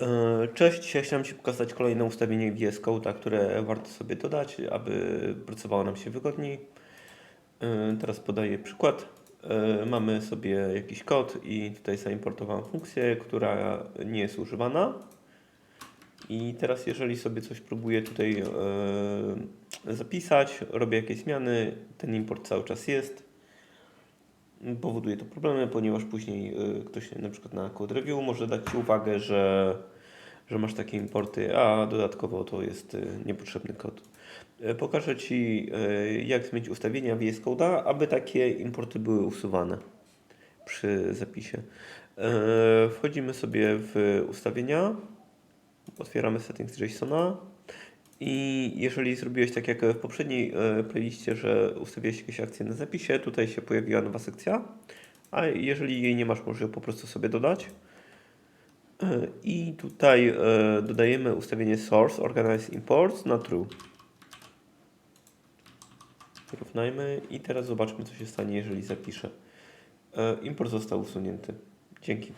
E, Cześć, dzisiaj chciałem Ci pokazać kolejne ustawienie VS Code'a, które warto sobie dodać, aby pracowało nam się wygodniej. E, Teraz podaję przykład. E, Mamy sobie jakiś kod i tutaj zaimportowałem funkcję, która nie jest używana. I teraz jeżeli sobie coś próbuję tutaj zapisać, robię jakieś zmiany, ten import cały czas jest. Powoduje to problemy, ponieważ później y, ktoś na przykład na code review może dać Ci uwagę, że, że masz takie importy, a dodatkowo to jest y, niepotrzebny kod. Y, Pokażę Ci, jak zmienić ustawienia VS Code'a, aby takie importy były usuwane przy zapisie. Wchodzimy sobie w ustawienia, otwieramy settings JSONa i jeżeli zrobiłeś tak jak w poprzedniej e, playliście, że ustawiłeś jakieś akcje na zapisie, tutaj się pojawiła nowa sekcja, a jeżeli jej nie masz, możesz ją po prostu sobie dodać. E, I tutaj e, dodajemy ustawienie source organize imports na true. Równajmy i teraz zobaczmy co się stanie, jeżeli zapiszę. Import został usunięty. Dzięki.